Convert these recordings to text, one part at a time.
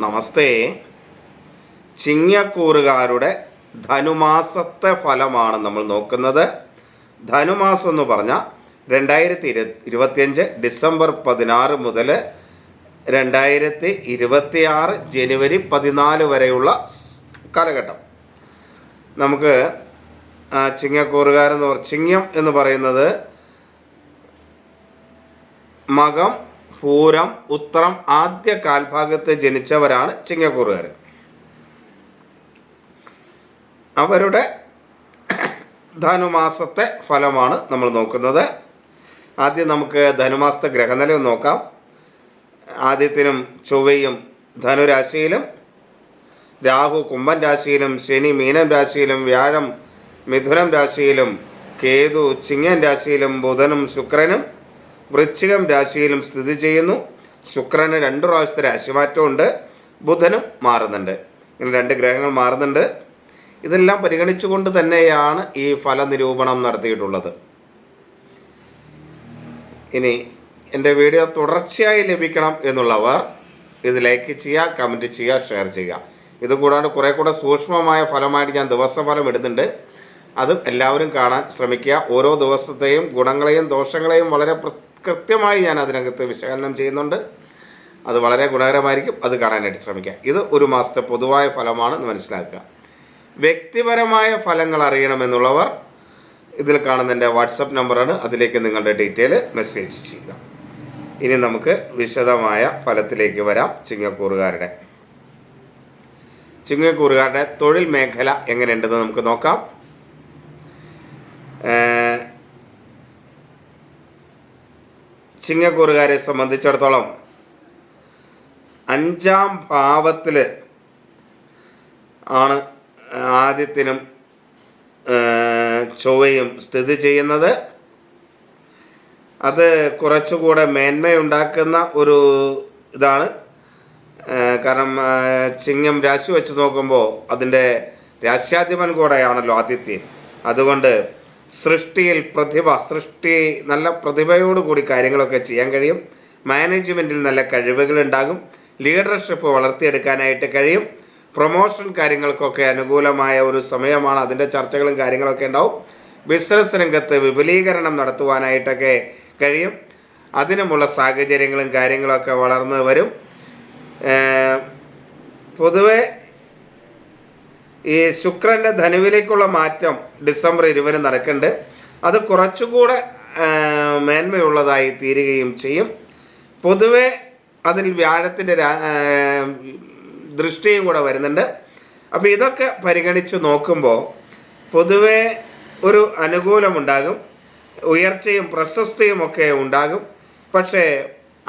നമസ്തേ. ചിങ്ങക്കൂറുകാരുടെ ധനുമാസത്തെ ഫലമാണ് നമ്മൾ നോക്കുന്നത്. ധനുമാസം എന്ന് പറഞ്ഞാൽ രണ്ടായിരത്തി ഇരു ഇരുപത്തിയഞ്ച് ഡിസംബർ പതിനാറ് മുതൽ രണ്ടായിരത്തി ഇരുപത്തിയാറ് ജനുവരി പതിനാല് വരെയുള്ള കാലഘട്ടം. നമുക്ക് ചിങ്ങക്കൂറുകാരെന്ന് പറ ചിങ്ങം എന്ന് പറയുന്നത് മകം പൂരം ഉത്രം ആദ്യ കാൽഭാഗത്ത് ജനിച്ചവരാണ് ചിങ്ങക്കൂറുകാർ. അവരുടെ ധനുമാസത്തെ ഫലമാണ് നമ്മൾ നോക്കുന്നത്. ആദ്യം നമുക്ക് ധനുമാസത്തെ ഗ്രഹനില നോക്കാം. ആദ്യത്തിനും ചൊവ്വയും ധനുരാശിയിലും രാഹു കുംഭൻ രാശിയിലും ശനി മീനം രാശിയിലും വ്യാഴം മിഥുനം രാശിയിലും കേതു ചിങ്ങൻ രാശിയിലും ബുധനും ശുക്രനും വൃശ്ചികം രാശിയിലും സ്ഥിതി ചെയ്യുന്നു. ശുക്രന് രണ്ട് പ്രാവശ്യത്തെ രാശിമാറ്റമുണ്ട്. ബുധനും മാറുന്നുണ്ട്. ഇങ്ങനെ രണ്ട് ഗ്രഹങ്ങൾ മാറുന്നുണ്ട്. ഇതെല്ലാം പരിഗണിച്ചുകൊണ്ട് തന്നെയാണ് ഈ ഫലനിരൂപണം നടത്തിയിട്ടുള്ളത്. ഇനി എന്റെ വീഡിയോ തുടർച്ചയായി ലഭിക്കണം എന്നുള്ളവർ ഇത് ലൈക്ക് ചെയ്യുക കമന്റ് ചെയ്യുക ഷെയർ ചെയ്യുക. ഇത് കൂടാണ്ട് കുറേ കൂടെ സൂക്ഷ്മമായ ഫലമായിട്ട് ഞാൻ ദിവസഫലം ഇടുന്നുണ്ട്. അതും എല്ലാവരും കാണാൻ ശ്രമിക്കുക. ഓരോ ദിവസത്തെയും ഗുണങ്ങളെയും ദോഷങ്ങളെയും വളരെ കൃത്യമായി ഞാൻ അതിനകത്ത് വിശകലനം ചെയ്യുന്നുണ്ട്. അത് വളരെ ഗുണകരമായിരിക്കും. അത് കാണാനായിട്ട് ശ്രമിക്കുക ഇത് ഒരു മാസത്തെ പൊതുവായ ഫലമാണെന്ന് മനസ്സിലാക്കുക. വ്യക്തിപരമായ ഫലങ്ങൾ അറിയണമെന്നുള്ളവർ ഇതിൽ കാണുന്ന എന്റെ വാട്സപ്പ് നമ്പറാണ്. അതിലേക്ക് നിങ്ങളുടെ ഡീറ്റെയിൽ മെസ്സേജ് ചെയ്യുക. ഇനി നമുക്ക് വിശദമായ ഫലത്തിലേക്ക് വരാം. ചിങ്ങക്കൂറുകാരുടെ. ചിങ്ങക്കൂറുകാരുടെ തൊഴിൽ മേഖല എങ്ങനെയുണ്ടെന്ന് നമുക്ക് നോക്കാം. ചിങ്ങക്കൂറുകാരെ സംബന്ധിച്ചിടത്തോളം അഞ്ചാം ഭാവത്തിൽ ആണ് ആദ്യത്തിനും ചൊവ്വയും സ്ഥിതി ചെയ്യുന്നത്. അത് കുറച്ചുകൂടെ മേന്മയുണ്ടാക്കുന്ന ഒരു ഇതാണ്. കാരണം ചിങ്ങം രാശി വെച്ച് നോക്കുമ്പോൾ അതിന്റെ രാശ്യാധിപൻ കൂടെയാണല്ലോ ആദിത്യൻ. അതുകൊണ്ട് സൃഷ്ടിയിൽ പ്രതിഭ സൃഷ്ടി നല്ല പ്രതിഭയോടുകൂടി കാര്യങ്ങളൊക്കെ ചെയ്യാൻ കഴിയും. മാനേജ്മെന്റിൽ നല്ല കഴിവുകൾ ഉണ്ടാകും ലീഡർഷിപ്പ് വളർത്തിയെടുക്കാനായിട്ട് കഴിയും. പ്രൊമോഷൻ കാര്യങ്ങൾക്കൊക്കെ അനുകൂലമായ ഒരു സമയമാണ് അതിന്റെ ചർച്ചകളും കാര്യങ്ങളൊക്കെ ഉണ്ടാവും. ബിസിനസ് രംഗത്ത് വിപുലീകരണം നടത്തുവാനായിട്ടൊക്കെ കഴിയും. അതിനുമുള്ള സാഹചര്യങ്ങളും കാര്യങ്ങളൊക്കെ വളർന്നു വരും. പൊതുവെ ഈ ശുക്രന്റെ ധനുവിലേക്കുള്ള മാറ്റം ഡിസംബർ ഇരുപതിന് നടക്കുന്നുണ്ട്. അത് കുറച്ചുകൂടെ മേന്മയുള്ളതായി തീരുകയും ചെയ്യും. പൊതുവെ അതിൽ വ്യാഴത്തിന്റെ ദൃഷ്ടിയും കൂടെ വരുന്നുണ്ട്. അപ്പോൾ ഇതൊക്കെ പരിഗണിച്ച് നോക്കുമ്പോൾ പൊതുവെ ഒരു അനുകൂലമുണ്ടാകും. ഉയർച്ചയും പ്രശസ്തിയും ഒക്കെ ഉണ്ടാകും. പക്ഷേ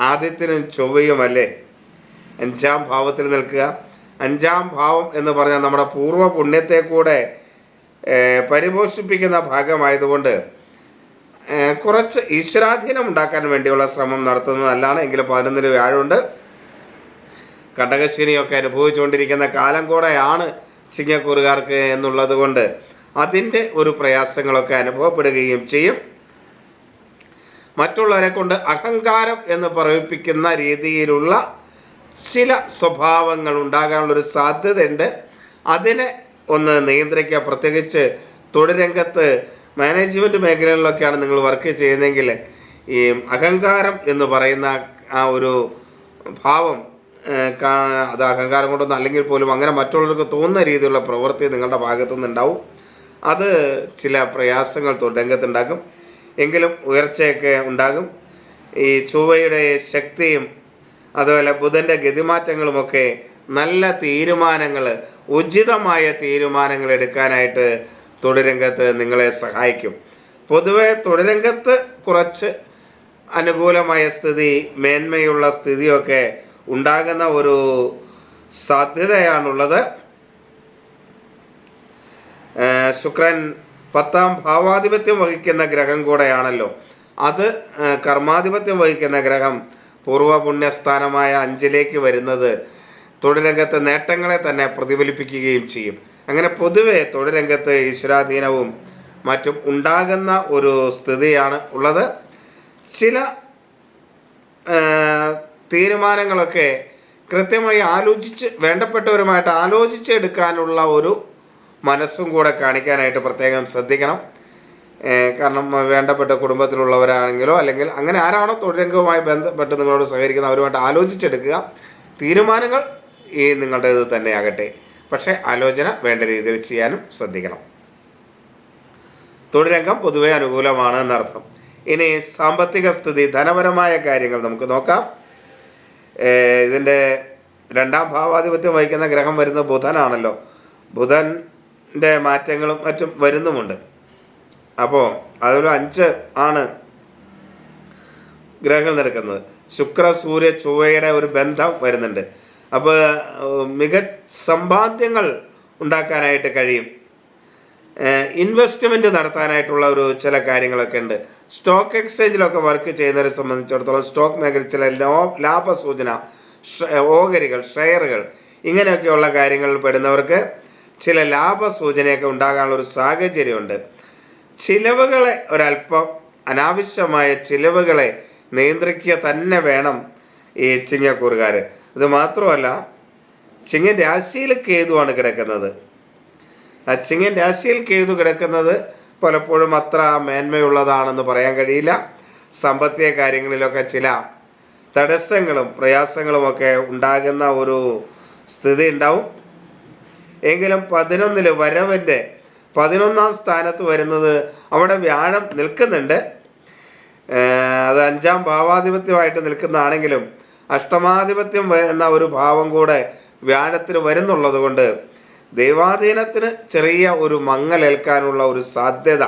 ആദ്യത്തിനും ചൊവ്വയുമല്ലേ അഞ്ചാം ഭാവത്തിൽ നിൽക്കുക. അഞ്ചാം ഭാവം എന്ന് പറഞ്ഞാൽ നമ്മുടെ പൂർവ പുണ്യത്തെ കൂടെ പരിപോഷിപ്പിക്കുന്ന ഭാഗമായതുകൊണ്ട് കുറച്ച് ഈശ്വരാധീനം ഉണ്ടാക്കാൻ വേണ്ടിയുള്ള ശ്രമം നടത്തുന്നത് നല്ലതാണ് എങ്കിലും പതിനൊന്നിന് വ്യാഴമുണ്ട്. കടകശ്ശിനിയൊക്കെ അനുഭവിച്ചുകൊണ്ടിരിക്കുന്ന കാലം കൂടെയാണ് ചിങ്ങക്കൂറുകാർക്ക് എന്നുള്ളത് കൊണ്ട് അതിന്റെ ഒരു പ്രയാസങ്ങളൊക്കെ അനുഭവപ്പെടുകയും ചെയ്യും. മറ്റുള്ളവരെ കൊണ്ട് അഹങ്കാരം എന്ന് പറയിപ്പിക്കുന്ന രീതിയിലുള്ള ചില സ്വഭാവങ്ങൾ ഉണ്ടാകാനുള്ളൊരു സാധ്യതയുണ്ട്. അതിനെ ഒന്ന് നിയന്ത്രിക്കുക. പ്രത്യേകിച്ച് തൊഴിൽ രംഗത്ത് മാനേജ്മെന്റ് മേഖലകളിലൊക്കെയാണ് നിങ്ങൾ വർക്ക് ചെയ്യുന്നതെങ്കിൽ ഈ അഹങ്കാരം എന്ന് പറയുന്ന ആ ഒരു ഭാവം അത് അഹങ്കാരം കൊണ്ടൊന്നും അല്ലെങ്കിൽ പോലും അങ്ങനെ മറ്റുള്ളവർക്ക് തോന്നുന്ന രീതിയിലുള്ള പ്രവൃത്തി നിങ്ങളുടെ ഭാഗത്തു നിന്നുണ്ടാവും അത് ചില പ്രയാസങ്ങൾ രംഗത്തുണ്ടാക്കും. എങ്കിലും ഉയർച്ചയൊക്കെ ഉണ്ടാകും. ഈ ചൊവ്വയുടെ ശക്തിയും അതുപോലെ ബുധന്റെ ഗതിമാറ്റങ്ങളുമൊക്കെ നല്ല തീരുമാനങ്ങൾ ഉചിതമായ തീരുമാനങ്ങൾ എടുക്കാനായിട്ട് തൊഴിലംഗത്ത് നിങ്ങളെ സഹായിക്കും. പൊതുവെ തൊഴിലംഗത്ത് കുറച്ച് അനുകൂലമായ സ്ഥിതി മേന്മയുള്ള സ്ഥിതിയൊക്കെ ഉണ്ടാകുന്ന ഒരു സാധ്യതയാണുള്ളത്. ശുക്രൻ പത്താം ഭാവാധിപത്യം വഹിക്കുന്ന ഗ്രഹം കൂടെയാണല്ലോ. അത് കർമാധിപത്യം വഹിക്കുന്ന ഗ്രഹം പൂർവ പുണ്യസ്ഥാനമായ അഞ്ചിലേക്ക് വരുന്നത് തൊഴിലംഗത്തെ നേട്ടങ്ങളെ തന്നെ പ്രതിഫലിപ്പിക്കുകയും ചെയ്യും. അങ്ങനെ പൊതുവെ തൊഴിലംഗത്ത് ഈശ്വരാധീനവും മറ്റും ഉണ്ടാകുന്ന ഒരു സ്ഥിതിയാണ് ഉള്ളത്. ചില തീരുമാനങ്ങളൊക്കെ കൃത്യമായി ആലോചിച്ച് വേണ്ടപ്പെട്ടവരുമായിട്ട് ആലോചിച്ചെടുക്കാനുള്ള ഒരു മനസ്സും കൂടെ കാണിക്കാനായിട്ട് പ്രത്യേകം ശ്രദ്ധിക്കണം. കാരണം വേണ്ടപ്പെട്ട കുടുംബത്തിലുള്ളവരാണെങ്കിലോ അല്ലെങ്കിൽ അങ്ങനെ ആരാണോ തൊഴിലംഗവുമായി ബന്ധപ്പെട്ട് നിങ്ങളോട് സഹകരിക്കുന്ന അവരുമായിട്ട് ആലോചിച്ചെടുക്കുക. തീരുമാനങ്ങൾ ഈ നിങ്ങളുടേത് തന്നെയാകട്ടെ. പക്ഷേ ആലോചന വേണ്ട രീതിയിൽ ചെയ്യാനും ശ്രദ്ധിക്കണം. തൊഴിലംഗം പൊതുവെ അനുകൂലമാണ് എന്നർത്ഥം. ഇനി സാമ്പത്തിക സ്ഥിതി ധനപരമായ കാര്യങ്ങൾ നമുക്ക് നോക്കാം. ഇതിന്റെ രണ്ടാം ഭാവാധിപത്യം വഹിക്കുന്ന ഗ്രഹം വരുന്ന ബുധനാണല്ലോ. ബുധന്റെ മാറ്റങ്ങളും മറ്റും വരുന്നുമുണ്ട്. അപ്പോൾ അതൊരു അഞ്ച് ആണ് ഗ്രഹങ്ങൾ നിൽക്കുന്നത് ശുക്ര സൂര്യ ചൊവ്വയുടെ ഒരു ബന്ധം വരുന്നുണ്ട്. അപ്പോൾ മിക സമ്പാദ്യങ്ങൾ ഉണ്ടാക്കാനായിട്ട് കഴിയും. ഇൻവെസ്റ്റ്മെന്റ് നടത്താനായിട്ടുള്ള ഒരു ചില കാര്യങ്ങളൊക്കെ ഉണ്ട്. സ്റ്റോക്ക് എക്സ്ചേഞ്ചിലൊക്കെ വർക്ക് ചെയ്യുന്നവരെ സംബന്ധിച്ചിടത്തോളം സ്റ്റോക്ക് മേഖല ചില ലോ ലാഭ സൂചന ഓഹരികൾ ഷെയറുകൾ ഇങ്ങനെയൊക്കെയുള്ള കാര്യങ്ങളിൽ പെടുന്നവർക്ക് ചില ലാഭസൂചനയൊക്കെ ഉണ്ടാകാനുള്ള ഒരു സാഹചര്യമുണ്ട്. ചിലവുകളെ ഒരല്പം അനാവശ്യമായ ചിലവുകളെ നിയന്ത്രിക്കുക തന്നെ വേണം ഈ ചിങ്ങക്കൂറുകാർ ഇത് മാത്രമല്ല ചിങ്ങൻ രാശിയിൽ കേതുവാണ് കിടക്കുന്നത്. ആ ചിങ്ങൻ രാശിയിൽ കേതു കിടക്കുന്നത് പലപ്പോഴും അത്ര മേന്മയുള്ളതാണെന്ന് പറയാൻ കഴിയില്ല. സാമ്പത്തിക കാര്യങ്ങളിലൊക്കെ ചില തടസ്സങ്ങളും പ്രയാസങ്ങളുമൊക്കെ ഉണ്ടാകുന്ന ഒരു സ്ഥിതി ഉണ്ടാവും. എങ്കിലും പതിനൊന്നിൽ വരവന്റെ പതിനൊന്നാം സ്ഥാനത്ത് വരുന്നത് അവിടെ വ്യാഴം നിൽക്കുന്നുണ്ട്. അത് അഞ്ചാം ഭാവാധിപത്യമായിട്ട് നിൽക്കുന്നതാണെങ്കിലും അഷ്ടമാധിപത്യം എന്ന ഒരു ഭാവം കൂടെ വ്യാഴത്തിന് വരുന്നുള്ളത് കൊണ്ട് ദൈവാധീനത്തിന് ചെറിയ ഒരു മങ്ങലേൽക്കാനുള്ള ഒരു സാധ്യത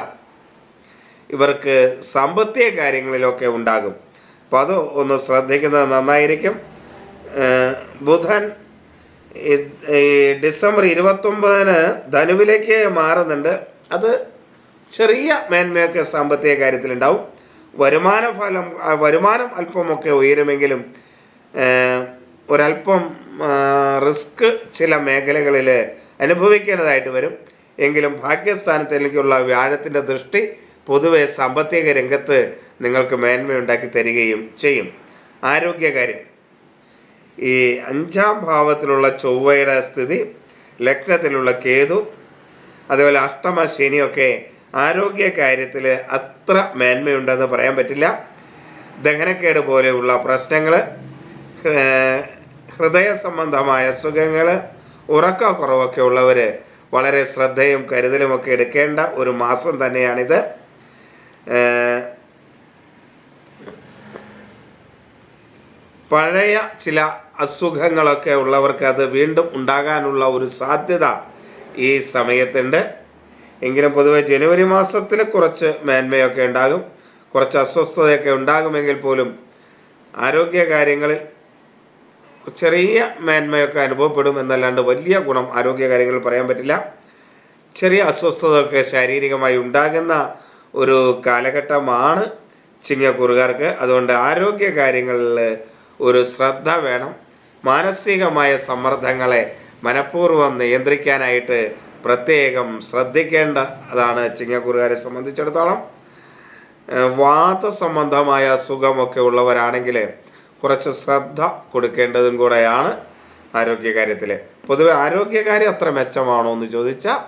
ഇവർക്ക് സാമ്പത്തിക കാര്യങ്ങളിലൊക്കെ ഉണ്ടാകും. അപ്പോൾ അത് ഒന്ന് ശ്രദ്ധിക്കുന്നത് നന്നായിരിക്കും. ബുധൻ ഡിസംബർ ഇരുപത്തൊമ്പതിന് ധനുവിലേക്ക് മാറുന്നുണ്ട്. അത് ചെറിയ മേന്മയൊക്കെ സാമ്പത്തിക കാര്യത്തിലുണ്ടാവും. വരുമാന ഫലം വരുമാനം അല്പമൊക്കെ ഉയരുമെങ്കിലും ഒരല്പം റിസ്ക് ചില മേഖലകളിൽ അനുഭവിക്കേണ്ടതായിട്ട് വരും. എങ്കിലും ഭാഗ്യസ്ഥാനത്തിലേക്കുള്ള വ്യാഴത്തിന്റെ ദൃഷ്ടി പൊതുവെ സാമ്പത്തിക രംഗത്ത് നിങ്ങൾക്ക് മേന്മയുണ്ടാക്കി തരികയും ചെയ്യും. ആരോഗ്യകാര്യം. ഈ അഞ്ചാം ഭാവത്തിലുള്ള ചൊവ്വയുടെ സ്ഥിതി ലഗ്നത്തിലുള്ള കേതു അതുപോലെ അഷ്ടമ ശനിയൊക്കെ ആരോഗ്യ കാര്യത്തിൽ അത്ര മേന്മയുണ്ടെന്ന് പറയാൻ പറ്റില്ല. ദഹനക്കേട് പോലെയുള്ള പ്രശ്നങ്ങൾ ഹൃദയ സംബന്ധമായ അസുഖങ്ങൾ ഉറക്കക്കുറവൊക്കെ ഉള്ളവർ വളരെ ശ്രദ്ധയും കരുതലുമൊക്കെ എടുക്കേണ്ട ഒരു മാസം തന്നെയാണിത്. പഴയ ചില അസുഖങ്ങളൊക്കെ ഉള്ളവർക്ക് അത് വീണ്ടും ഉണ്ടാകാനുള്ള ഒരു സാധ്യത ഈ സമയത്തുണ്ട്. എങ്കിലും പൊതുവെ ജനുവരി മാസത്തിൽ കുറച്ച് മേന്മയൊക്കെ ഉണ്ടാകും. കുറച്ച് അസ്വസ്ഥതയൊക്കെ ഉണ്ടാകുമെങ്കിൽ പോലും ആരോഗ്യ കാര്യങ്ങളിൽ ചെറിയ മേന്മയൊക്കെ അനുഭവപ്പെടും എന്നല്ലാണ്ട് വലിയ ഗുണം ആരോഗ്യ കാര്യങ്ങളിൽ പറയാൻ പറ്റില്ല. ചെറിയ അസ്വസ്ഥതയൊക്കെ ശാരീരികമായി ഉണ്ടാകുന്ന ഒരു കാലഘട്ടമാണ് ചിങ്ങക്കൂറുകാർക്ക്. അതുകൊണ്ട് ആരോഗ്യ കാര്യങ്ങളിൽ ഒരു ശ്രദ്ധ വേണം. മാനസികമായ സമ്മർദ്ദങ്ങളെ മനഃപൂർവം നിയന്ത്രിക്കാനായിട്ട് പ്രത്യേകം ശ്രദ്ധിക്കേണ്ട അതാണ് ചിങ്ങക്കൂറുകാരെ സംബന്ധിച്ചിടത്തോളം. വാത സംബന്ധമായ അസുഖമൊക്കെ ഉള്ളവരാണെങ്കിൽ കുറച്ച് ശ്രദ്ധ കൊടുക്കേണ്ടതും കൂടെയാണ് ആരോഗ്യകാര്യത്തിൽ പൊതുവെ ആരോഗ്യകാര്യം അത്ര മെച്ചമാണോ എന്ന് ചോദിച്ചാൽ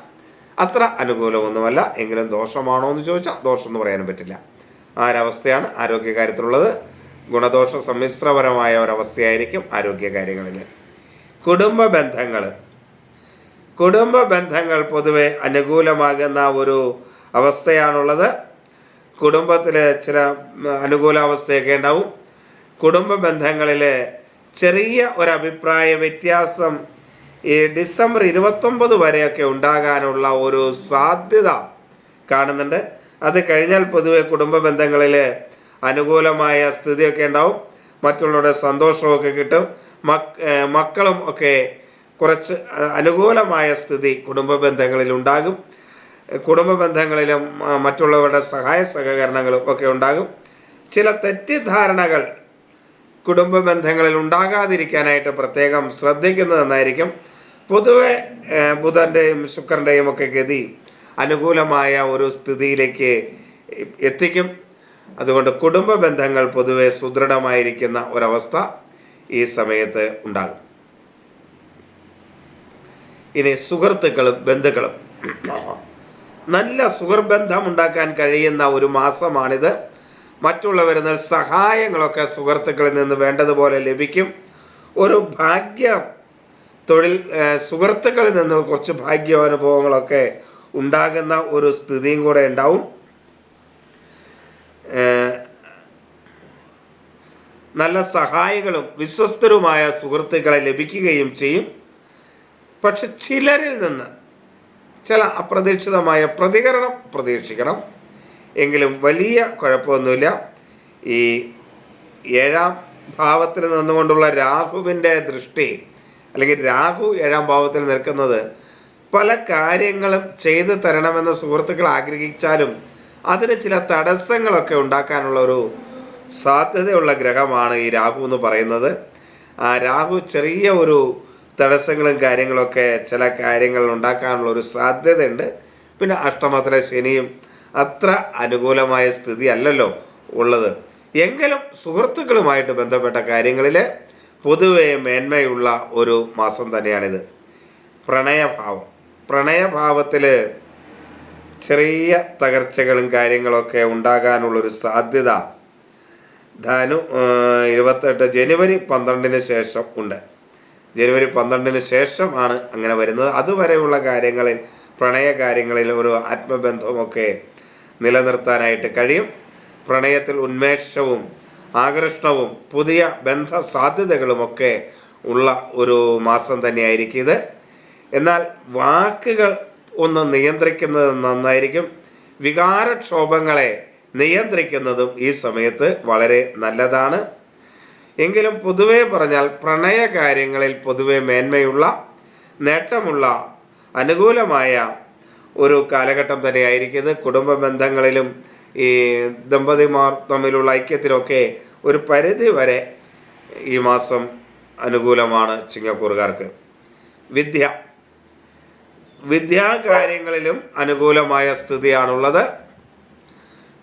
അത്ര അനുകൂലമൊന്നുമല്ല. എങ്കിലും ദോഷമാണോ എന്ന് ചോദിച്ചാൽ ദോഷം എന്ന് പറയാനും പറ്റില്ല. ആ ഒരവസ്ഥയാണ് ആരോഗ്യകാര്യത്തിലുള്ളത്. ഗുണദോഷ സമ്മിശ്രപരമായ ഒരവസ്ഥയായിരിക്കും ആരോഗ്യകാര്യങ്ങളിൽ. കുടുംബ ബന്ധങ്ങൾ. കുടുംബ ബന്ധങ്ങൾ പൊതുവെ അനുകൂലമാകുന്ന ഒരു അവസ്ഥയാണുള്ളത്. കുടുംബത്തിൽ ചില അനുകൂലാവസ്ഥയൊക്കെ ഉണ്ടാവും. കുടുംബ ബന്ധങ്ങളിൽ ചെറിയ ഒരഭിപ്രായ വ്യത്യാസം ഈ ഡിസംബർ ഇരുപത്തൊമ്പത് വരെയൊക്കെ ഉണ്ടാകാനുള്ള ഒരു സാധ്യത കാണുന്നുണ്ട്. അത് കഴിഞ്ഞാൽ പൊതുവെ കുടുംബ ബന്ധങ്ങളിൽ അനുകൂലമായ സ്ഥിതിയൊക്കെ ഉണ്ടാവും. മറ്റുള്ളവരുടെ സന്തോഷമൊക്കെ കിട്ടും. മക് മക്കളും ഒക്കെ കുറച്ച് അനുകൂലമായ സ്ഥിതി കുടുംബ ബന്ധങ്ങളിൽ ഉണ്ടാകും. കുടുംബ ബന്ധങ്ങളിലും മറ്റുള്ളവരുടെ സഹായ സഹകരണങ്ങളും ഒക്കെ ഉണ്ടാകും. ചില തെറ്റിദ്ധാരണകൾ കുടുംബ ബന്ധങ്ങളിൽ ഉണ്ടാകാതിരിക്കാനായിട്ട് പ്രത്യേകം ശ്രദ്ധിക്കുന്നത് നന്നായിരിക്കും. പൊതുവെ ബുധന്റെയും ശുക്രന്റെയും ഒക്കെ ഗതി അനുകൂലമായ ഒരു സ്ഥിതിയിലേക്ക് എത്തിക്കും. അതുകൊണ്ട് കുടുംബ ബന്ധങ്ങൾ പൊതുവെ സുദൃഢമായിരിക്കുന്ന ഒരവസ്ഥ ഈ സമയത്ത് ഉണ്ടാകും. ഇനി സുഹൃത്തുക്കളും ബന്ധുക്കളും. നല്ല സുഹൃബന്ധം ഉണ്ടാക്കാൻ കഴിയുന്ന ഒരു മാസമാണിത്. മറ്റുള്ളവരിൽ നിന്ന് സഹായങ്ങളൊക്കെ സുഹൃത്തുക്കളിൽ നിന്ന് വേണ്ടതുപോലെ ലഭിക്കും. ഒരു ഭാഗ്യ തൊഴിൽ സുഹൃത്തുക്കളിൽ നിന്ന് കുറച്ച് ഭാഗ്യാനുഭവങ്ങളൊക്കെ ഉണ്ടാകുന്ന ഒരു സ്ഥിതിയും കൂടെ ഉണ്ടാവും. നല്ല സഹായികളും വിശ്വസ്തരുമായ സുഹൃത്തുക്കളെ ലഭിക്കുകയും ചെയ്യും. പക്ഷെ ചിലരിൽ നിന്ന് ചില അപ്രതീക്ഷിതമായ പ്രതികരണം പ്രതീക്ഷിക്കണം. എങ്കിലും വലിയ കുഴപ്പമൊന്നുമില്ല. ഈ ഏഴാം ഭാവത്തിൽ നിന്നുകൊണ്ടുള്ള രാഹുവിന്റെ ദൃഷ്ടി അല്ലെങ്കിൽ രാഹു ഏഴാം ഭാവത്തിൽ നിൽക്കുന്നത് പല കാര്യങ്ങളും ചെയ്തു തരണമെന്ന് സുഹൃത്തുക്കൾ ആഗ്രഹിച്ചാലും അതിന് ചില തടസ്സങ്ങളൊക്കെ ഉണ്ടാക്കാനുള്ള ഒരു സാധ്യതയുള്ള ഗ്രഹമാണ് ഈ രാഹു എന്ന് പറയുന്നത്. ആ രാഹു ചെറിയ ഒരു തടസ്സങ്ങളും കാര്യങ്ങളൊക്കെ ചില കാര്യങ്ങൾ ഉണ്ടാക്കാനുള്ള ഒരു സാധ്യതയുണ്ട്. പിന്നെ അഷ്ടമത്തിലെ ശനിയും അത്ര അനുകൂലമായ സ്ഥിതി അല്ലല്ലോ ഉള്ളത്. എങ്കിലും സുഹൃത്തുക്കളുമായിട്ട് ബന്ധപ്പെട്ട കാര്യങ്ങളിൽ പൊതുവെ മേന്മയുള്ള ഒരു മാസം തന്നെയാണിത്. പ്രണയഭാവം. പ്രണയഭാവത്തിൽ ചെറിയ തകർച്ചകളും കാര്യങ്ങളൊക്കെ ഉണ്ടാകാനുള്ളൊരു സാധ്യത ധനു ഇരുപത്തെട്ട് ജനുവരി പന്ത്രണ്ടിന് ശേഷം ഉണ്ട്. ജനുവരി പന്ത്രണ്ടിന് ശേഷം ആണ് അങ്ങനെ വരുന്നത്. അതുവരെയുള്ള കാര്യങ്ങളിൽ പ്രണയ കാര്യങ്ങളിൽ ഒരു ആത്മബന്ധവുമൊക്കെ നിലനിർത്താനായിട്ട് കഴിയും. പ്രണയത്തിൽ ഉന്മേഷവും ആകർഷണവും പുതിയ ബന്ധ സാധ്യതകളുമൊക്കെ ഉള്ള ഒരു മാസം തന്നെയായിരിക്കും ഇത്. എന്നാൽ വാക്കുകൾ ഒന്ന് നിയന്ത്രിക്കുന്നത് നന്നായിരിക്കും. വികാരക്ഷോഭങ്ങളെ നിയന്ത്രിക്കുന്നതും ഈ സമയത്ത് വളരെ നല്ലതാണ്. എങ്കിലും പൊതുവെ പറഞ്ഞാൽ പ്രണയ കാര്യങ്ങളിൽ പൊതുവെ മേന്മയുള്ള നേട്ടമുള്ള അനുകൂലമായ ഒരു കാലഘട്ടം തന്നെയായിരിക്കും ഇത് കുടുംബ ബന്ധങ്ങളിലും ഈ ദമ്പതിമാർ തമ്മിലുള്ള ഐക്യത്തിലൊക്കെ ഒരു പരിധി വരെ ഈ മാസം അനുകൂലമാണ് ചിങ്ങക്കൂറുകാർക്ക്. വിദ്യ. വിദ്യാകാര്യങ്ങളിലും അനുകൂലമായ സ്ഥിതിയാണുള്ളത്.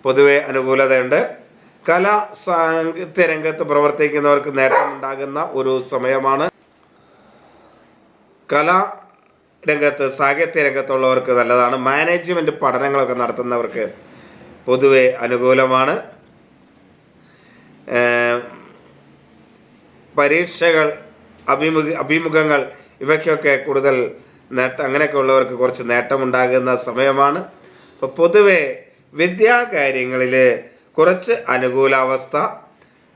പൊതുവെ അനുകൂലതയുണ്ട്. കലാ സാഹിത്യ രംഗത്ത് പ്രവർത്തിക്കുന്നവർക്ക് നേട്ടമുണ്ടാകുന്ന ഒരു സമയമാണ്. കലാ രംഗത്ത് സാഹിത്യ രംഗത്തുള്ളവർക്ക് നല്ലതാണ്. മാനേജ്മെന്റ് പഠനങ്ങളൊക്കെ നടത്തുന്നവർക്ക് പൊതുവെ അനുകൂലമാണ്. പരീക്ഷകൾ അഭിമുഖ അഭിമുഖങ്ങൾ ഇവയ്ക്കൊക്കെ കൂടുതൽ നേട്ടം അങ്ങനെയൊക്കെ ഉള്ളവർക്ക് കുറച്ച് നേട്ടമുണ്ടാകുന്ന സമയമാണ്. അപ്പോൾ പൊതുവെ വിദ്യാകാര്യങ്ങളിൽ കുറച്ച് അനുകൂലാവസ്ഥ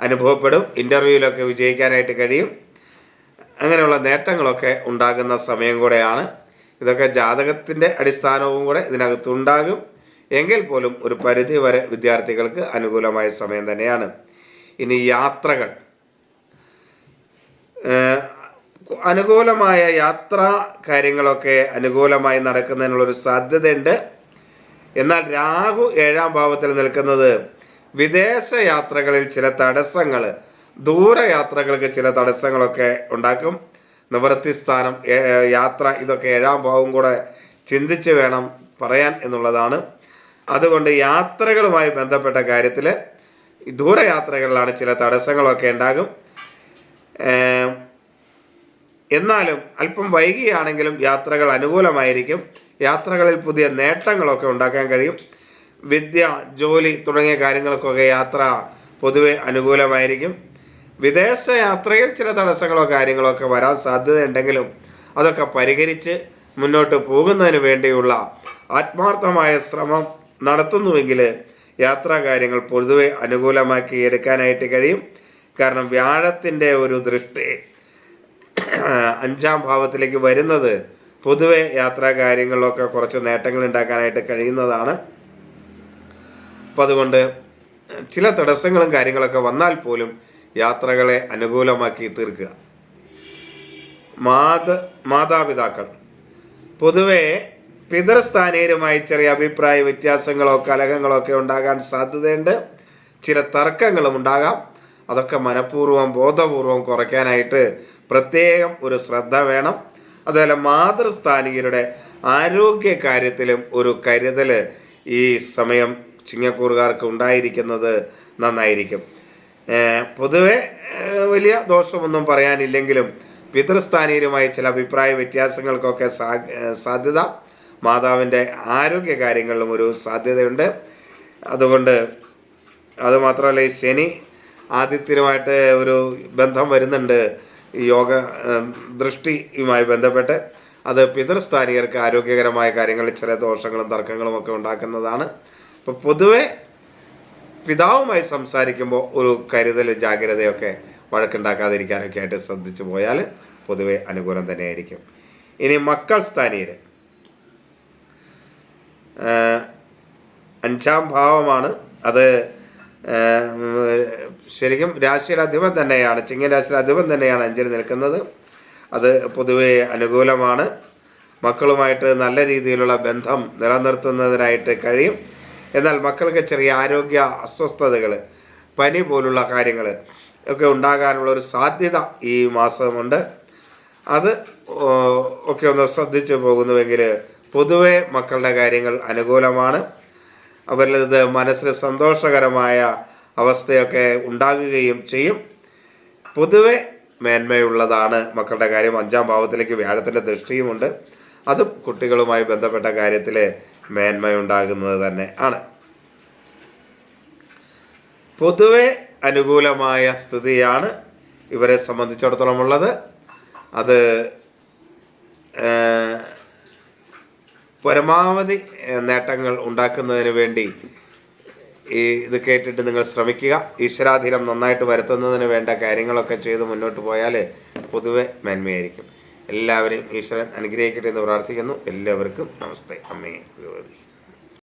അനുഭവപ്പെടും. ഇന്റർവ്യൂവിലൊക്കെ വിജയിക്കാനായിട്ട് കഴിയും. അങ്ങനെയുള്ള നേട്ടങ്ങളൊക്കെ ഉണ്ടാകുന്ന സമയം കൂടെയാണ്. ഇതൊക്കെ ജാതകത്തിന്റെ അടിസ്ഥാനവും കൂടെ ഇതിനകത്തുണ്ടാകും. എങ്കിൽ പോലും ഒരു പരിധി വരെ വിദ്യാർത്ഥികൾക്ക് അനുകൂലമായ സമയം തന്നെയാണ്. ഇനി യാത്രകൾ. അനുകൂലമായ യാത്രാ കാര്യങ്ങളൊക്കെ അനുകൂലമായി നടക്കുന്നതിനുള്ളൊരു സാധ്യതയുണ്ട്. എന്നാൽ രാഹു ഏഴാം ഭാവത്തിൽ നിൽക്കുന്നത് വിദേശ യാത്രകളിൽ ചില തടസ്സങ്ങൾ ദൂരയാത്രകൾക്ക് ചില തടസ്സങ്ങളൊക്കെ ഉണ്ടാക്കും. നിവൃത്തി സ്ഥാനം യാത്ര ഇതൊക്കെ ഏഴാം ഭാവം കൂടെ ചിന്തിച്ച് വേണം പറയാൻ എന്നുള്ളതാണ്. അതുകൊണ്ട് യാത്രകളുമായി ബന്ധപ്പെട്ട കാര്യത്തിൽ ദൂരയാത്രകളിലാണ് ചില തടസ്സങ്ങളൊക്കെ ഉണ്ടാകും. എന്നാലും അല്പം വൈകിയാണെങ്കിലും യാത്രകൾ അനുകൂലമായിരിക്കും. യാത്രകളിൽ പുതിയ നേട്ടങ്ങളൊക്കെ ഉണ്ടാക്കാൻ കഴിയും. വിദ്യ ജോലി തുടങ്ങിയ കാര്യങ്ങൾക്കൊക്കെ യാത്ര പൊതുവെ അനുകൂലമായിരിക്കും. വിദേശ യാത്രയിൽ ചില തടസ്സങ്ങളോ കാര്യങ്ങളോ ഒക്കെ വരാൻ സാധ്യതയുണ്ടെങ്കിലും അതൊക്കെ പരിഹരിച്ച് മുന്നോട്ട് പോകുന്നതിന് വേണ്ടിയുള്ള ആത്മാർത്ഥമായ ശ്രമം നടത്തുന്നുവെങ്കിൽ യാത്രാ കാര്യങ്ങൾ പൊതുവെ അനുകൂലമാക്കി എടുക്കാനായിട്ട് കഴിയും. കാരണം വ്യാഴത്തിന്റെ ഒരു ദൃഷ്ടി. അഞ്ചാം ഭാവത്തിലേക്ക് വരുന്നത് പൊതുവെ യാത്രാ കാര്യങ്ങളിലൊക്കെ കുറച്ച് നേട്ടങ്ങൾ ഉണ്ടാക്കാനായിട്ട് കഴിയുന്നതാണ്. അപ്പം അതുകൊണ്ട് ചില തടസ്സങ്ങളും കാര്യങ്ങളൊക്കെ വന്നാൽ പോലും യാത്രകളെ അനുകൂലമാക്കി തീർക്കുക. മാത മാതാപിതാക്കൾ. പൊതുവെ പിതൃസ്ഥാനീയരുമായി ചെറിയ അഭിപ്രായ വ്യത്യാസങ്ങളോ കലഹങ്ങളോ ഒക്കെ ഉണ്ടാകാൻ സാധ്യതയുണ്ട്. ചില തർക്കങ്ങളും ഉണ്ടാകാം. അതൊക്കെ മനഃപൂർവം ബോധപൂർവം കുറയ്ക്കാനായിട്ട് പ്രത്യേകം ഒരു ശ്രദ്ധ വേണം. അതുപോലെ മാതൃസ്ഥാനികരുടെ ആരോഗ്യ കാര്യത്തിലും ഒരു കരുതൽ ഈ സമയം ചിങ്ങക്കൂറുകാർക്ക് ഉണ്ടായിരിക്കുന്നത് നന്നായിരിക്കും. പൊതുവെ വലിയ ദോഷമൊന്നും പറയാനില്ലെങ്കിലും പിതൃസ്ഥാനീയരുമായി ചില അഭിപ്രായ വ്യത്യാസങ്ങൾക്കൊക്കെ സാധ്യത. മാതാവിന്റെ ആരോഗ്യ കാര്യങ്ങളിലും ഒരു സാധ്യതയുണ്ട്. അതുകൊണ്ട് അതുമാത്രമല്ല ഈ ശനി ആദിത്യനുമായിട്ട് ഒരു ബന്ധം വരുന്നുണ്ട്. യോഗ ദൃഷ്ടിയുമായി ബന്ധപ്പെട്ട് അത് പിതൃസ്ഥാനികർക്ക് ആരോഗ്യകരമായ കാര്യങ്ങളിൽ ചില ദോഷങ്ങളും തർക്കങ്ങളും ഒക്കെ ഉണ്ടാക്കുന്നതാണ്. അപ്പോൾ പൊതുവെ പിതാവുമായി സംസാരിക്കുമ്പോൾ ഒരു കരുതൽ ജാഗ്രതയൊക്കെ വഴക്കുണ്ടാക്കാതിരിക്കാനൊക്കെ ആയിട്ട് ശ്രദ്ധിച്ചു പോയാൽ പൊതുവെ അനുകൂലം തന്നെയായിരിക്കും. ഇനി മക്കൾ സ്ഥാനീയർ. അഞ്ചാം ഭാവമാണ്. അത് ശരിക്കും രാശിയുടെ അധിപം തന്നെയാണ് ചിങ്ങ രാശിയുടെ അധിപം തന്നെയാണ് അഞ്ചിൽ നിൽക്കുന്നത്. അത് പൊതുവെ അനുകൂലമാണ്. മക്കളുമായിട്ട് നല്ല രീതിയിലുള്ള ബന്ധം നിലനിർത്തുന്നതിനായിട്ട് കഴിയും. എന്നാൽ മക്കൾക്ക് ചെറിയ ആരോഗ്യ അസ്വസ്ഥതകൾ പനി പോലുള്ള കാര്യങ്ങൾ ഒക്കെ ഉണ്ടാകാനുള്ള ഒരു സാധ്യത ഈ മാസമുണ്ട്. അത് ഒക്കെ ഒന്ന് ശ്രദ്ധിച്ചു പോകുന്നുവെങ്കിൽ പൊതുവെ മക്കളുടെ കാര്യങ്ങൾ അനുകൂലമാണ്. അവരിലത് മനസ്സിന് സന്തോഷകരമായ അവസ്ഥയൊക്കെ ഉണ്ടാകുകയും ചെയ്യും. പൊതുവെ മേന്മയുള്ളതാണ് മക്കളുടെ കാര്യം. അഞ്ചാം ഭാവത്തിലേക്ക് വ്യാഴത്തിന്റെ ദൃഷ്ടിയുമുണ്ട്. അതും കുട്ടികളുമായി ബന്ധപ്പെട്ട കാര്യത്തിൽ മേന്മയുണ്ടാകുന്നത് തന്നെ ആണ്. പൊതുവെ അനുകൂലമായ സ്ഥിതിയാണ് ഇവരെ സംബന്ധിച്ചിടത്തോളം ഉള്ളത് അത് പരമാവധി നേട്ടങ്ങൾ ഉണ്ടാക്കുന്നതിന് വേണ്ടി ഈ ഇത് കേട്ടിട്ട് നിങ്ങൾ ശ്രമിക്കുക. ഈശ്വരാധീനം നന്നായിട്ട് വരുത്തുന്നതിന് വേണ്ട കാര്യങ്ങളൊക്കെ ചെയ്ത് മുന്നോട്ട് പോയാൽ പൊതുവെ മേന്മയായിരിക്കും എല്ലാവരെയും ഈശ്വരൻ അനുഗ്രഹിക്കട്ടെ എന്ന് പ്രാർത്ഥിക്കുന്നു. എല്ലാവർക്കും നമസ്തേ. അമ്മയെ